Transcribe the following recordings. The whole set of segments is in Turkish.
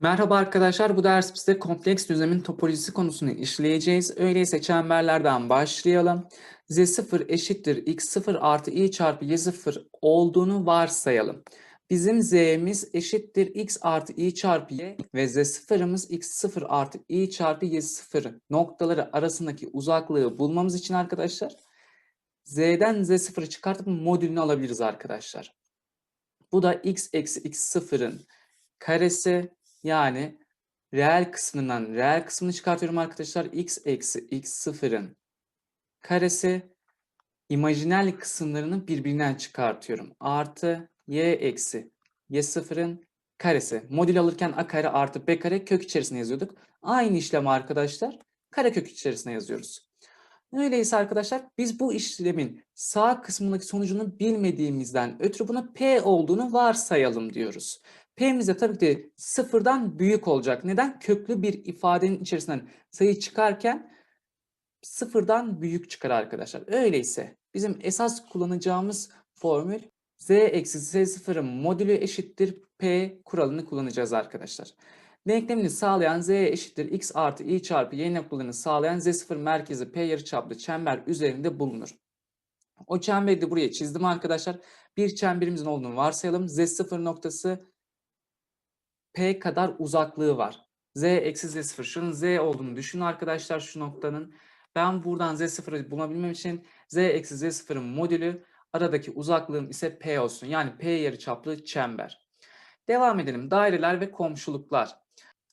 Merhaba arkadaşlar, bu dersimizde kompleks düzlemin topolojisi konusunu işleyeceğiz. Öyleyse çemberlerden başlayalım. Z0 eşittir x0 artı i çarpı y0 olduğunu varsayalım. Bizim z'miz eşittir x artı i çarpı y ve z0'ımız x0 artı i çarpı y0 noktaları arasındaki uzaklığı bulmamız için arkadaşlar z'den z0'ı çıkartıp modülünü alabiliriz arkadaşlar. Bu da x eksi x0'ın karesi yani reel kısmından reel kısmını çıkartıyorum arkadaşlar. x eksi x0'ın karesi imajinal kısımlarını birbirinden çıkartıyorum. Artı y eksi y0'ın karesi. Modül alırken a kare artı b kare kök içerisine yazıyorduk. Aynı işlem arkadaşlar kare kök içerisine yazıyoruz. Öyleyse arkadaşlar biz bu işlemin sağ kısmındaki sonucunu bilmediğimizden ötürü buna p olduğunu varsayalım diyoruz. P'miz de tabii ki sıfırdan büyük olacak. Neden? Köklü bir ifadenin içerisinden sayı çıkarken sıfırdan büyük çıkar arkadaşlar. Öyleyse bizim esas kullanacağımız formül z eksi z0'ın modülü eşittir p kuralını kullanacağız arkadaşlar. Denklemini sağlayan z eşittir x artı i çarpı y noktalarını sağlayan z0 merkezi p yarıçaplı çember üzerinde bulunur. O çemberi de buraya çizdim arkadaşlar. Bir çemberimizin olduğunu varsayalım. Z0 noktası P kadar uzaklığı var. Z eksi Z0. Şunun Z olduğunu düşünün arkadaşlar şu noktanın. Ben buradan Z0'ı bulabilmem için Z eksi Z0'ın modülü aradaki uzaklığım ise P olsun. Yani P yarıçaplı çember. Devam edelim. Daireler ve komşuluklar.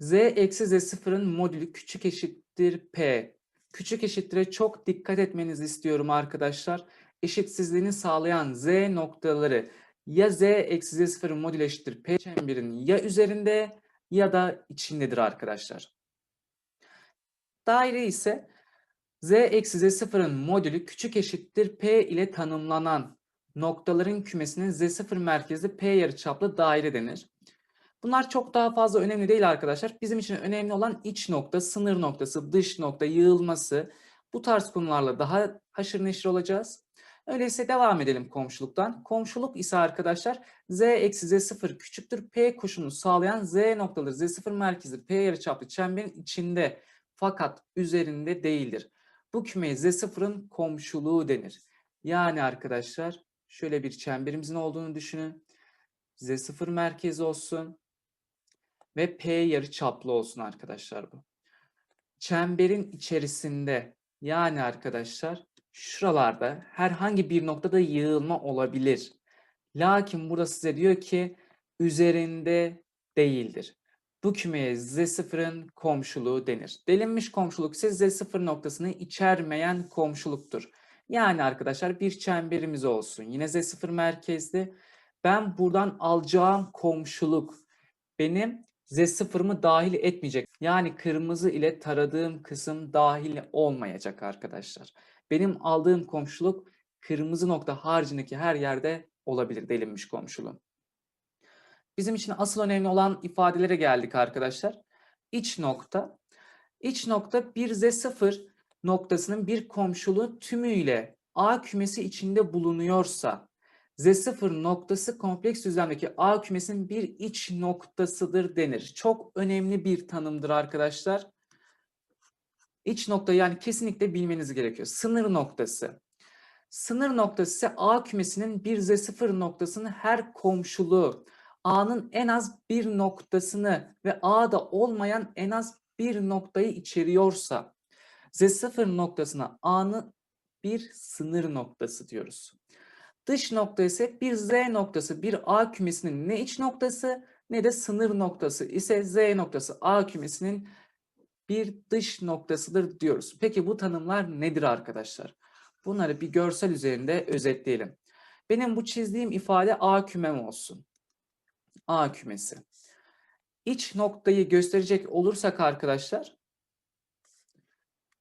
Z eksi Z0'ın modülü küçük eşittir P. Küçük eşittire çok dikkat etmenizi istiyorum arkadaşlar. Eşitsizliğini sağlayan Z noktaları ya z eksi z sıfırın modülü eşittir p çemberinin ya üzerinde ya da içindedir arkadaşlar. Daire ise z eksi z sıfırın modülü küçük eşittir p ile tanımlanan noktaların kümesinin z sıfır merkezli p yarıçaplı daire denir. Bunlar çok daha fazla önemli değil arkadaşlar. Bizim için önemli olan iç nokta, sınır noktası, dış nokta, yığılması. Bu tarz konularla daha haşır neşir olacağız. Öyleyse devam edelim komşuluktan. Komşuluk ise arkadaşlar z eksi z0 küçüktür p koşulunu sağlayan z noktaları z0 merkezi p yarıçaplı çemberin içinde fakat üzerinde değildir. Bu kümeye z0'ın komşuluğu denir. Yani arkadaşlar şöyle bir çemberimizin olduğunu düşünün. z0 merkezi olsun ve p yarıçaplı olsun arkadaşlar bu. Çemberin içerisinde yani arkadaşlar şuralarda herhangi bir noktada yığılma olabilir. Lakin burada size diyor ki üzerinde değildir. Bu kümeye Z0'ın komşuluğu denir. Delinmiş komşuluk ise Z0 noktasını içermeyen komşuluktur. Yani arkadaşlar bir çemberimiz olsun. Yine Z0 merkezli. Ben buradan alacağım komşuluk benim Z0'ımı dahil etmeyecek. Yani kırmızı ile taradığım kısım dahil olmayacak arkadaşlar. Benim aldığım komşuluk kırmızı nokta haricindeki her yerde olabilir delinmiş komşuluğum. Bizim için asıl önemli olan ifadelere geldik arkadaşlar. İç nokta. İç nokta bir Z0 noktasının bir komşuluğu tümüyle A kümesi içinde bulunuyorsa Z0 noktası kompleks düzlemdeki A kümesinin bir iç noktasıdır denir. Çok önemli bir tanımdır arkadaşlar. İç nokta yani kesinlikle bilmeniz gerekiyor. Sınır noktası. Sınır noktası ise A kümesinin bir Z0 noktasının her komşuluğu A'nın en az bir noktasını ve A'da olmayan en az bir noktayı içeriyorsa Z0 noktasına A'nın bir sınır noktası diyoruz. Dış nokta ise bir Z noktası, bir A kümesinin ne iç noktası ne de sınır noktası ise Z noktası A kümesinin bir dış noktasıdır diyoruz. Peki bu tanımlar nedir arkadaşlar? Bunları bir görsel üzerinde özetleyelim. Benim bu çizdiğim ifade A kümem olsun. A kümesi. İç noktayı gösterecek olursak arkadaşlar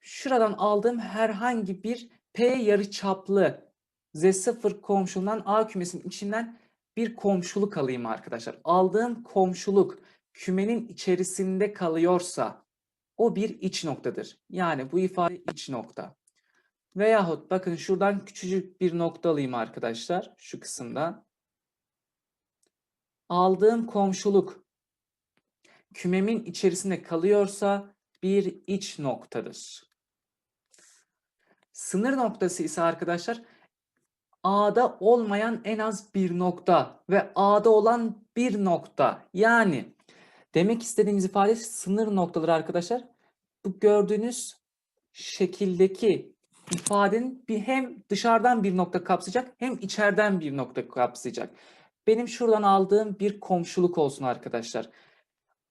şuradan aldığım herhangi bir P yarıçaplı Z0 komşundan A kümesinin içinden bir komşuluk alayım arkadaşlar. Aldığım komşuluk kümenin içerisinde kalıyorsa o bir iç noktadır. Yani bu ifade iç nokta. Veyahut bakın şuradan küçücük bir nokta alayım arkadaşlar şu kısımda. Aldığım komşuluk kümemin içerisinde kalıyorsa bir iç noktadır. Sınır noktası ise arkadaşlar A'da olmayan en az bir nokta ve A'da olan bir nokta. Yani demek istediğimiz ifade sınır noktaları arkadaşlar. Bu gördüğünüz şekildeki ifadenin bir hem dışarıdan bir nokta kapsayacak hem içeriden bir nokta kapsayacak. Benim şuradan aldığım bir komşuluk olsun arkadaşlar.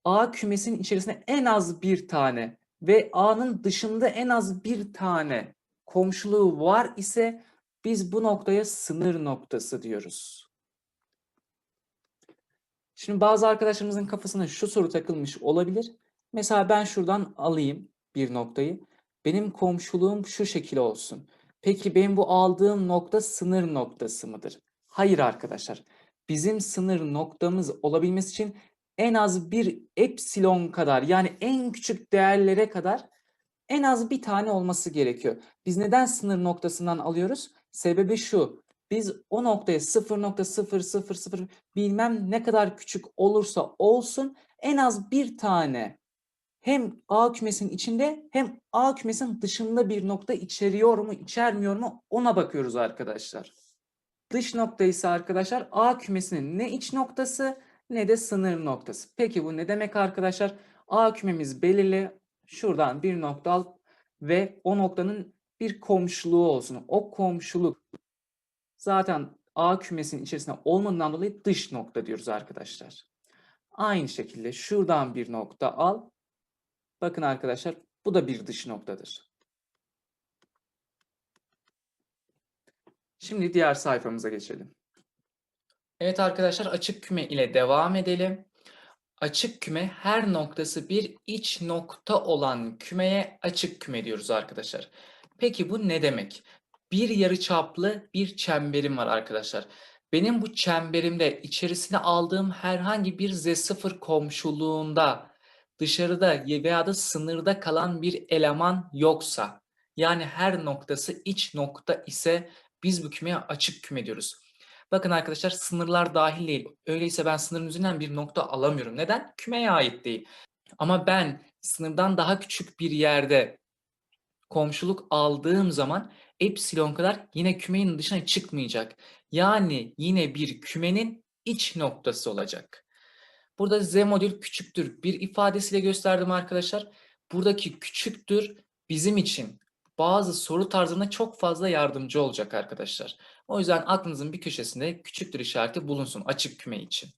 A kümesinin içerisinde en az bir tane ve A'nın dışında en az bir tane komşuluğu var ise biz bu noktaya sınır noktası diyoruz. Şimdi bazı arkadaşlarımızın kafasına şu soru takılmış olabilir. Mesela ben şuradan alayım bir noktayı. Benim komşuluğum şu şekil olsun. Peki benim bu aldığım nokta sınır noktası mıdır? Hayır arkadaşlar. Bizim sınır noktamız olabilmesi için en az bir epsilon kadar yani en küçük değerlere kadar en az bir tane olması gerekiyor. Biz neden sınır noktasından alıyoruz? Sebebi şu. Biz o noktaya 0.000 bilmem ne kadar küçük olursa olsun en az bir tane hem A kümesinin içinde hem A kümesinin dışında bir nokta içeriyor mu, içermiyor mu ona bakıyoruz arkadaşlar. Dış nokta ise arkadaşlar A kümesinin ne iç noktası ne de sınır noktası. Peki bu ne demek arkadaşlar? A kümemiz belirli. Şuradan bir nokta al ve o noktanın bir komşuluğu olsun. O komşuluk zaten A kümesinin içerisinde olmadığından dolayı dış nokta diyoruz arkadaşlar. Aynı şekilde şuradan bir nokta al. Bakın arkadaşlar bu da bir dış noktadır. Şimdi diğer sayfamıza geçelim. Evet arkadaşlar açık küme ile devam edelim. Açık küme her noktası bir iç nokta olan kümeye açık küme diyoruz arkadaşlar. Peki bu ne demek? Bir yarıçaplı bir çemberim var arkadaşlar. Benim bu çemberimde içerisine aldığım herhangi bir z0 komşuluğunda dışarıda veya da sınırda kalan bir eleman yoksa yani her noktası iç nokta ise biz bu kümeye açık küme diyoruz. Bakın arkadaşlar sınırlar dahil değil. Öyleyse ben sınırın üzerinden bir nokta alamıyorum. Neden? Kümeye ait değil. Ama ben sınırdan daha küçük bir yerde komşuluk aldığım zaman epsilon kadar yine kümenin dışına çıkmayacak. Yani yine bir kümenin iç noktası olacak. Burada z modül küçüktür bir ifadesiyle gösterdim arkadaşlar. Buradaki küçüktür bizim için bazı soru tarzında çok fazla yardımcı olacak arkadaşlar. O yüzden aklınızın bir köşesinde küçüktür işareti bulunsun açık küme için.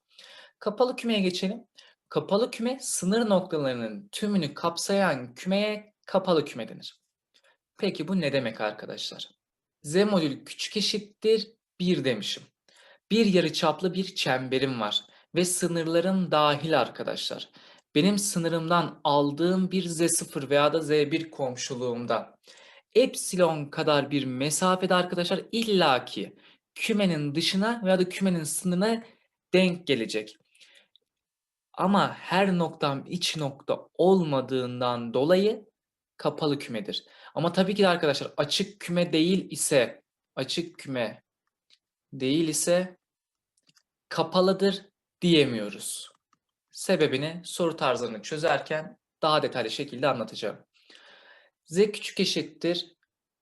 Kapalı kümeye geçelim. Kapalı küme sınır noktalarının tümünü kapsayan kümeye kapalı küme denir. Peki bu ne demek arkadaşlar? Z modülü küçük eşittir 1 demişim. Bir yarıçaplı bir çemberim var ve sınırlarım dahil arkadaşlar. Benim sınırımdan aldığım bir Z0 veya da Z1 komşuluğumda epsilon kadar bir mesafede arkadaşlar illaki kümenin dışına veya da kümenin sınırına denk gelecek. Ama her noktam iç nokta olmadığından dolayı kapalı kümedir. Ama tabii ki de arkadaşlar açık küme değil ise açık küme değil ise kapalıdır diyemiyoruz. Sebebini soru tarzlarını çözerken daha detaylı şekilde anlatacağım. Z küçük eşittir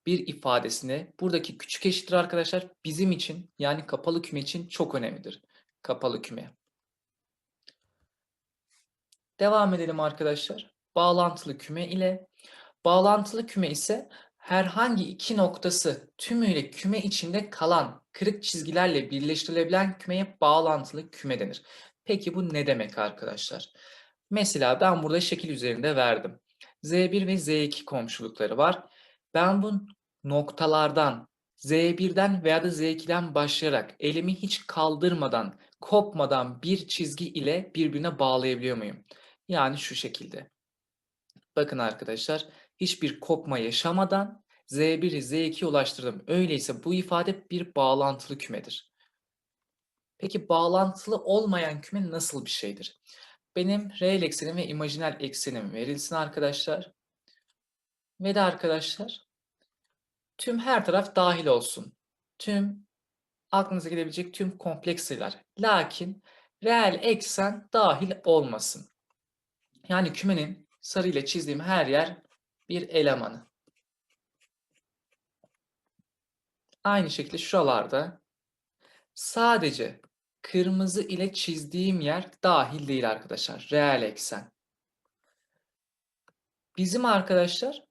bir ifadesini buradaki küçük eşittir arkadaşlar bizim için yani kapalı küme için çok önemlidir. Kapalı küme. Devam edelim arkadaşlar. Bağlantılı küme ile bağlantılı küme ise herhangi iki noktası tümüyle küme içinde kalan kırık çizgilerle birleştirilebilen kümeye bağlantılı küme denir. Peki bu ne demek arkadaşlar? Mesela ben burada şekil üzerinde verdim. Z1 ve Z2 komşulukları var. Ben bu noktalardan Z1'den veya da Z2'den başlayarak elimi hiç kaldırmadan, kopmadan bir çizgi ile birbirine bağlayabiliyor muyum? Yani şu şekilde. Bakın arkadaşlar hiçbir kopma yaşamadan Z1'i Z2'ye ulaştırdım. Öyleyse bu ifade bir bağlantılı kümedir. Peki bağlantılı olmayan küme nasıl bir şeydir? Benim reel eksenim ve imajinal eksenim verilsin arkadaşlar. Ve de arkadaşlar tüm her taraf dahil olsun. Tüm aklınıza gelebilecek tüm kompleks sayılar. Lakin reel eksen dahil olmasın. Yani kümenin sarı ile çizdiğim her yer bir elemanı. Aynı şekilde şuralarda sadece kırmızı ile çizdiğim yer dahil değil arkadaşlar. Reel eksen. Bizim arkadaşlar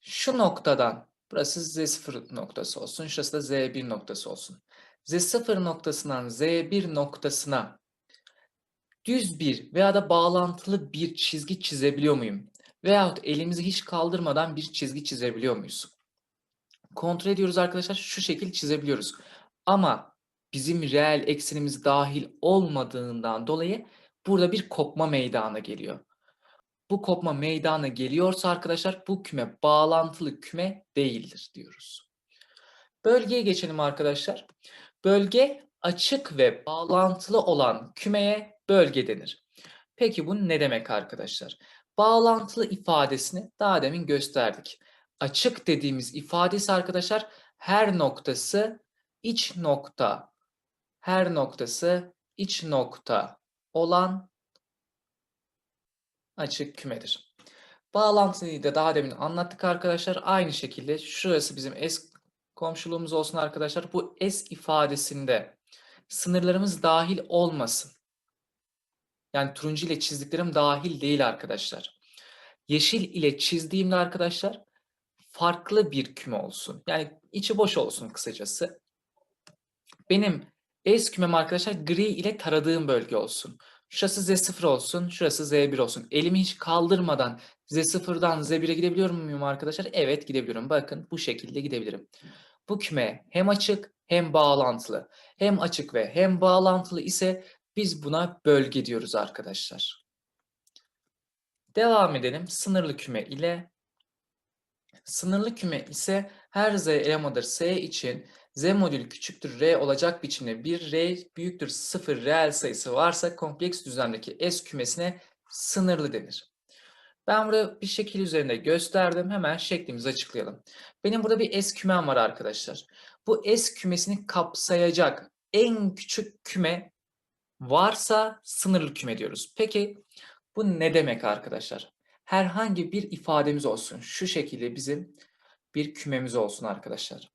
şu noktadan burası Z0 noktası olsun. Şurası da Z1 noktası olsun. Z0 noktasından Z1 noktasına düz bir veya da bağlantılı bir çizgi çizebiliyor muyum? Veyahut elimizi hiç kaldırmadan bir çizgi çizebiliyor muyuz? Kontrol ediyoruz arkadaşlar. Şu şekil çizebiliyoruz. Ama bizim reel eksenimiz dahil olmadığından dolayı burada bir kopma meydana geliyor. Bu kopma meydana geliyorsa arkadaşlar bu küme bağlantılı küme değildir diyoruz. Bölgeye geçelim arkadaşlar. Bölge açık ve bağlantılı olan kümeye bölge denir. Peki bu ne demek arkadaşlar? Bağlantılı ifadesini daha demin gösterdik. Açık dediğimiz ifadesi arkadaşlar her noktası iç nokta, her noktası iç nokta olan açık kümedir. Bağlantıyı da daha demin anlattık arkadaşlar. Aynı şekilde şurası bizim S komşuluğumuz olsun arkadaşlar. Bu S ifadesinde sınırlarımız dahil olmasın. Yani turuncu ile çizdiklerim dahil değil arkadaşlar. Yeşil ile çizdiğimde arkadaşlar farklı bir küme olsun. Yani içi boş olsun kısacası. Benim S kümem arkadaşlar gri ile taradığım bölge olsun. Şurası Z0 olsun, şurası Z1 olsun. Elimi hiç kaldırmadan Z0'dan Z1'e gidebiliyor muyum arkadaşlar? Evet gidebiliyorum. Bakın bu şekilde gidebilirim. Bu küme hem açık hem bağlantılı. Hem açık ve hem bağlantılı ise biz buna bölge diyoruz arkadaşlar. Devam edelim. Sınırlı küme ile Sınırlı küme ise her z elemanıdır s için z modülü küçüktür r olacak biçimde bir r büyüktür 0 reel sayısı varsa kompleks düzlemdeki S kümesine sınırlı denir. Ben burada bir şekil üzerinde gösterdim. Hemen şeklimizi açıklayalım. Benim burada bir S kümem var arkadaşlar. Bu S kümesini kapsayacak en küçük küme varsa sınırlı küme diyoruz. Peki bu ne demek arkadaşlar? Herhangi bir ifademiz olsun. Şu şekilde bizim bir kümemiz olsun arkadaşlar.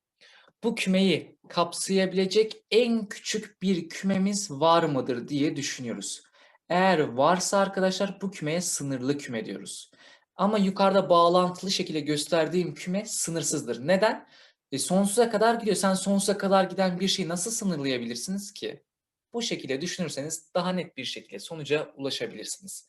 Bu kümeyi kapsayabilecek en küçük bir kümemiz var mıdır diye düşünüyoruz. Eğer varsa arkadaşlar bu kümeye sınırlı küme diyoruz. Ama yukarıda bağlantılı şekilde gösterdiğim küme sınırsızdır. Neden? E sonsuza kadar gidiyor. Sen sonsuza kadar giden bir şeyi nasıl sınırlayabilirsiniz ki? Bu şekilde düşünürseniz daha net bir şekilde sonuca ulaşabilirsiniz.